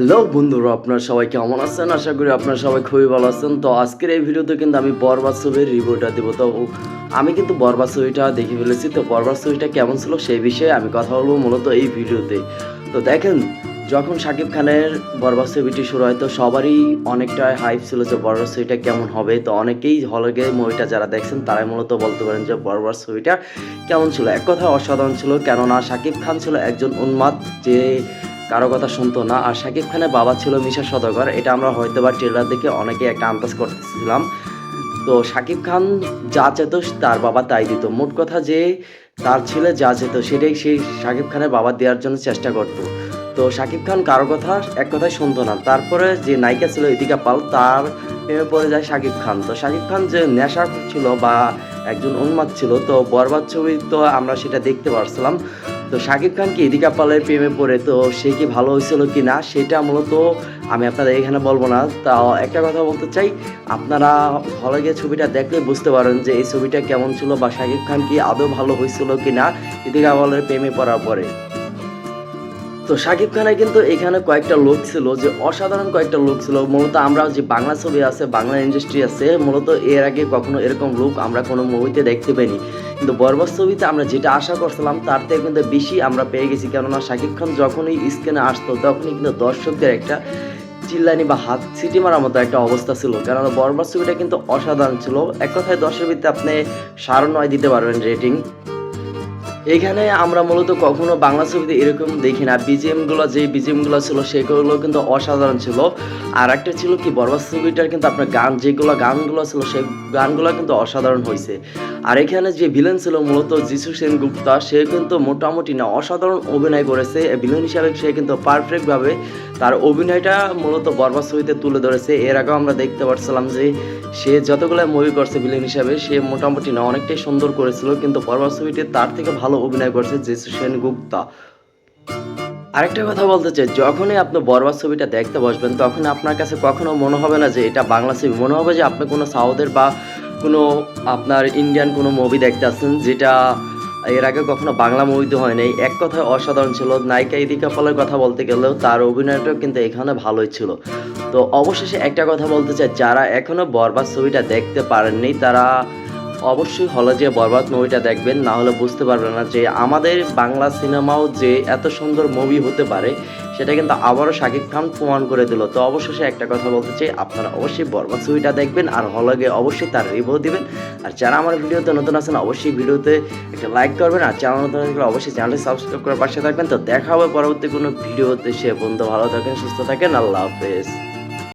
Hello বন্ধুরা, আপনারা সবাই কেমন আছেন? আশা করি আপনারা সবাই খুবই ভালো আছেন। তো আজকের এই ভিডিওতে কিন্তু আমি বরবাদ ছবির রিভিউটা দেবো। তো আমি কিন্তু বরবাদ ছবিটা দেখে ফেলেছি। তো বরবাদ ছবিটা কেমন ছিল সেই বিষয়ে আমি কথা বলব মূলত এই ভিডিওতে। তো দেখেন, যখন শাকিব খানের বরবাদ ছবিটি শুরু হয়, তো সবারই অনেকটা হাইপ ছিল যে বরবাদ ছবিটা কেমন হবে। তো অনেকেই হলে গিয়ে মুভিটা যারা দেখছেন, তারাই মূলত বলতে পারেন যে বরবাদ ছবিটা কেমন ছিল। এক কথা অসাধারণ ছিল। কেননা শাকিব খান ছিল একজন উন্মাদ যে কারও কথা শুনতো না। আর শাকিব খানের বাবা ছিল মিশা সদগর। এটা আমরা হয়তো বা ট্রেলার দেখে অনেকে একটা আন্দাজ করতেছিলাম। তো শাকিব খান যা চেত তার বাবা তাই দিত। মোট কথা যে তার ছেলে যা চেত সেটাই সেই শাকিব খানের বাবা দেওয়ার জন্য চেষ্টা করতো। তো শাকিব খান কারও কথা, এক কথাই শুনতো না। তারপরে যে নায়িকা ছিল ইদিকা পাল, তার প্রেমে পড়ে যায় শাকিব খান। তো শাকিব খান যে নেশা ছিল বা একজন উন্মাদ ছিল, তো বরবাদ ছবি তো আমরা সেটা দেখতে পারছিলাম। তো শাকিব খান কি ইদিকা পালের প্রেমে পড়ে? তো সে কি ভালো হয়েছিল কি না? সেটা মূলত আমি আপনাদের এখানে বলব না। তা একটা কথা বলতে চাই, আপনারা হলে গিয়ে ছবিটা দেখলে বুঝতে পারেন যে এই ছবিটা কেমন ছিল বা শাকিব খান কি আদৌ ভালো হয়েছিল কি না ইদিকা পালের প্রেমে পড়ার পরে। তো শাকিব খানের কিন্তু এখানে কয়েকটা লোক ছিল যে অসাধারণ কয়েকটা লোক ছিল। মূলত আমরা যে বাংলা ছবি আছে, বাংলা ইন্ডাস্ট্রি আছে, মূলত এর আগে কখনো এরকম লোক আমরা কোনো মুভিতে দেখতে পাইনি। কিন্তু বরবাদ ছবিতে আমরা যেটা আশা করছিলাম, তার থেকে কিন্তু বেশি আমরা পেয়ে গেছি। কেননা শাকিব খান যখনই স্ক্রিনে আসতো, তখনই কিন্তু দর্শকদের একটা চিল্লানি বা হাত সিটি মারার মতো একটা অবস্থা ছিল। কেননা বরবাদ ছবিটা কিন্তু অসাধারণ ছিল। এক কথায় দশের আপনি সাড়ে নয় দিতে পারবেন রেটিং এখানে আমরা মূলত কখনো বাংলা ছবিতে এরকম দেখি না। বিজিএমগুলো, যে বিজিএমগুলো ছিল, সেগুলো কিন্তু অসাধারণ ছিল। আর একটা ছিল কি, বরবাদ ছবিটার কিন্তু আপনার গান, যেগুলো গানগুলো ছিল সেই গানগুলো কিন্তু অসাধারণ হয়েছে আর এখানে যে ভিলেন ছিল মূলত যিশু সেনগুপ্তা, সে কিন্তু মোটামুটি না, অসাধারণ অভিনয় করেছে। ভিলেন হিসাবে সে কিন্তু পারফেক্টভাবে তার অভিনয়টা মূলত বরবাদ ছবিতে তুলে ধরেছে। এর আগেও আমরা দেখতে পাচ্ছিলাম যে, সে যতগুলো মুভি করছে ভিলেন হিসাবে, সে মোটামুটি না, অনেকটাই সুন্দর করেছিল। কিন্তু বরবাদ ছবিতে তার থেকে ভালো অভিনয় করছে যিশু সেনগুপ্তা আরেকটা কথা বলতে চাই, যখনই আপনি বরবাদ ছবিটা দেখতে বসবেন, তখন আপনার কাছে কখনো মনে হবে না যে এটা বাংলা ছবি। মনে হবে যে আপনি কোনো সাউথের বা কোনো আপনার ইন্ডিয়ান কোনো মুভি দেখতে আসছেন, যেটা এর আগে কখনো বাংলা মুভিতে হয় নাই এক কথায় অসাধারণ ছিল। নায়িকা ইদিকা ফলের কথা বলতে গেলেও তার অভিনয়টাও কিন্তু এখানে ভালোই ছিল। তো অবশেষে একটা কথা বলতে চাই, যারা এখনও বরবাদ ছবিটা দেখতে পারেননি, তারা অবশ্যই হলে যে বরবাদ মুভিটা দেখবেন, না হলে বুঝতে পারবেন না যে আমাদের বাংলা সিনেমাও যে এত সুন্দর মুভি হতে পারে, সেটা কিন্তু আবারও শাকিব খান প্রমাণ করে দিল। তো অবশেষে একটা কথা বলতে চাই, আপনারা অবশ্যই বরবাদ ছবিটা দেখবেন, আর হলে গিয়ে অবশ্যই তার রিভিউ দিবেন। আর যারা আমার ভিডিওতে নতুন আছেন, অবশ্যই ভিডিওতে একটা লাইক করবেন, আর চ্যানেল নতুন থাকলে অবশ্যই চ্যানেলটি সাবস্ক্রাইব করার পাশে থাকবেন। তো দেখা হবে পরবর্তী কোনো ভিডিওতে, সে বন্ধু ভালো থাকেন, সুস্থ থাকেন, আল্লাহ হাফেজ।